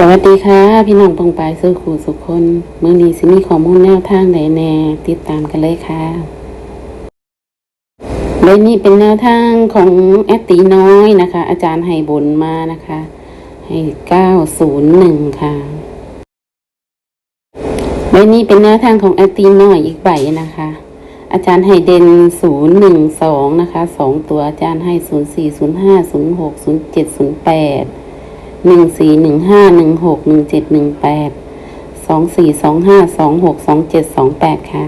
สวัสดีค่ะ พี่น้องปองปายซื้อขู่สุคนเมื่อนี้สิมีข้อมูลแนวทางใดแน่ ติดตามกันเลยค่ะใบนี้เป็นแนวทางของแอตตีน้อยนะคะ อาจารย์ให้บนมานะคะ ให้เก้าศูนย์หนึ่งค่ะใบนี้เป็นแนวทางของแอตตีน้อยอีกใบนะคะ อาจารย์ให้เด่นศูนย์หนึ่งสองนะคะสองตัวอาจารย์ให้ศูนย์สี่ศูนย์ห้าศูนย์หกศูนย์เจ็ดศูนย์แปด หนึ่งสี่หนึ่งห้าหนึ่งหกหนึ่งเจ็ดหนึ่งแปดสองสี่สองห้าสองหกสองเจ็ดสองแปดค่ะ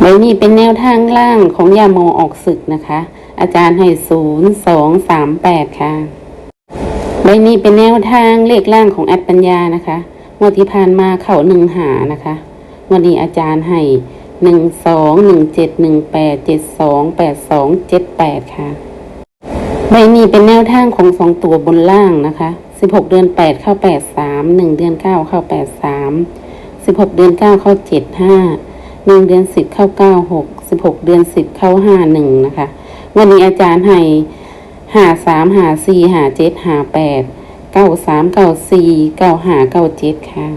ใบนี้เป็นแนวทางล่างของยาโมออกศึกนะคะ อาจารย์ให้ศูนย์สองสามแปดค่ะใบนี้เป็นแนวทางเลขล่างของแอดปัญญานะคะงวดที่ผ่านมาเข่าหนึ่งหานะคะวันนี้อาจารย์ให้หนึ่งสองหนึ่งเจ็ดหนึ่งแปดเจ็ดสองแปดสองเจ็ดแปดค่ะ ใบนี้เป็นแนวทางของสองตัวบนล่างนะคะสิบหกเดือนแปดเข้าแปดสามหนึ่งเดือนเก้าเข้าแปดสามสิบหกเดือนเก้าเข้าเจ็ดห้าหนึ่งเดือนสิบเข้าเก้าหกสิบหกเดือนสิบเข้าห้าหนึ่งนะคะ วันนี้อาจารย์ให้หาสามหาสี่หาเจ็ดหาแปดเก้าสามเก้าสี่เก้าหาเก้าเจ็ดค่ะ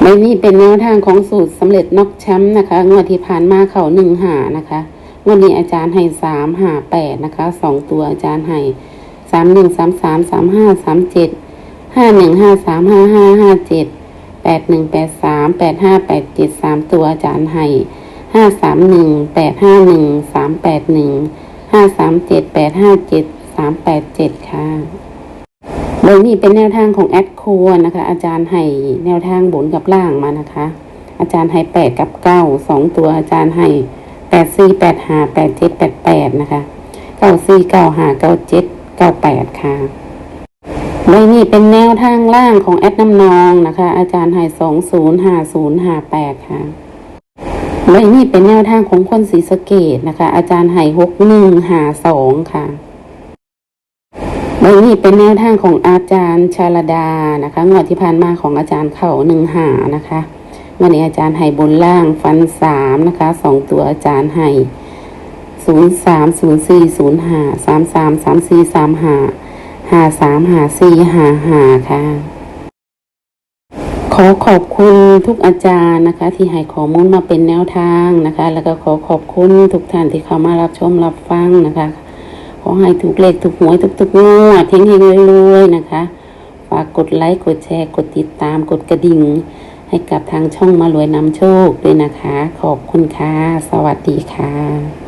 ใบนี้เป็นแนวทางของสูตรสำเร็จนอกแชมป์นะคะ งวดที่ผ่านมาเข่าหนึ่งหานะคะ วันนี้อาจารย์ให้สามหาแปดนะคะสองตัวอาจารย์ให้สามหนึ่งสามสามสามห้าสามเจ็ดห้าหนึ่งห้าสามห้าห้าห้าเจ็ดแปดหนึ่งแปดสามแปดห้าแปดเจ็ดสามตัวอาจารย์ให้ห้าสามหนึ่งแปดห้าหนึ่งสามแปดหนึ่งห้าสามเจ็ดแปดห้าเจ็ดสามแปดเจ็ดค่ะโดยนี้เป็นแนวทางของแอดคนะคะ อาจารย์ให้แนวทางบนกับล่างมานะคะ อาจารย์ให้แปดกับเก้าสองตัวอาจารย์ให้ แปดสี่แปดห้าแปดเจ็ดแปดแปดนะคะเก้าสี่เก้าห้าเก้าเจ็ดเก้าแปดค่ะใบนี้เป็นแนวทางล่างของแอดน้ำนองนะคะ อาจารย์ให้สองศูนย์ห้าศูนย์ห้าแปดค่ะใบนี้เป็นแนวทางของคนศรีสะเกดนะคะ อาจารย์ให้หกหนึ่งห้าสองค่ะใบนี้เป็นแนวทางของอาจารย์ชาลดานะคะงวดที่ผ่านมาของอาจารย์เข่าหนึ่งหานะคะ วันนี้อาจารย์ให้บนล่างฟันสามนะคะสองตัวอาจารย์ให้ศูนย์สามศูนย์สี่ศูนย์ห้าสามสามสามสี่สามห้าห้าสามห้าสี่ห้าห้าค่ะ ขอขอบคุณทุกอาจารย์นะคะ ที่ให้ข้อมูลมาเป็นแนวทางนะคะ แล้วก็ขอขอบคุณทุกท่านที่เข้ามารับชมรับฟังนะคะ ขอให้ถูกเลขถูกหวยทุกๆงวดเฮงๆรวยๆนะคะฝากกดไลค์กดแชร์กดติดตามกดกระดิ่ง ให้กับทางช่องมารวยนำโชคด้วยนะคะ ขอบคุณค่ะ สวัสดีค่ะ